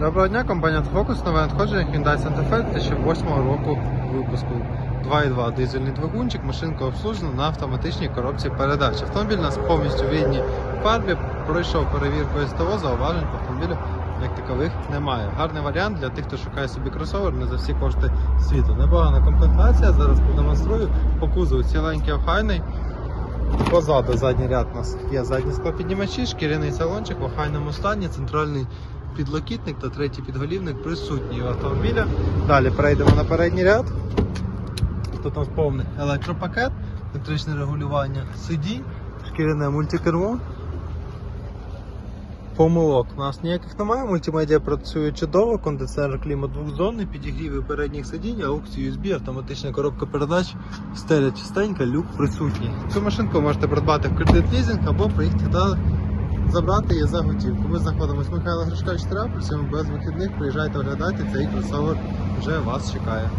Доброго дня, компанія Focus, нове надходження Hyundai Santa Fe 2008 року випуску. 2.2 дизельний двигунчик, машинка обслужена на автоматичній коробці передач. Автомобіль у нас повністю в рідній фарбі, пройшов перевірку СТО, зауважень по автомобілю як такових немає. Гарний варіант для тих, хто шукає собі кросовер не за всі кошти світу. Непогана комплектація, зараз продемонструю. По кузову ціленький охайний. Позаду задній ряд у нас є задні склопіднімачі, шкіряний салончик в охайному стані, центральний підлокітник та третій підголівник присутній у автомобіля. Далі перейдемо на передній ряд. Тут у нас повний електропакет, електричне регулювання сидінь, шкіряне мультикермо. Помилок у нас ніяких немає. Мультимедіа працює чудово, кондиціонер клімат двохзонний, підігріви передніх сидінь, аукції USB, автоматична коробка передач, стеля чистенька, люк присутній. Цю машинку можете придбати в кредит лізинг або приїхати та забрати її за готівку. Ми знаходимося Михайла Гришка 4 всім без вихідних. Приїжджайте, оглядайте, цей кросовер вже вас чекає.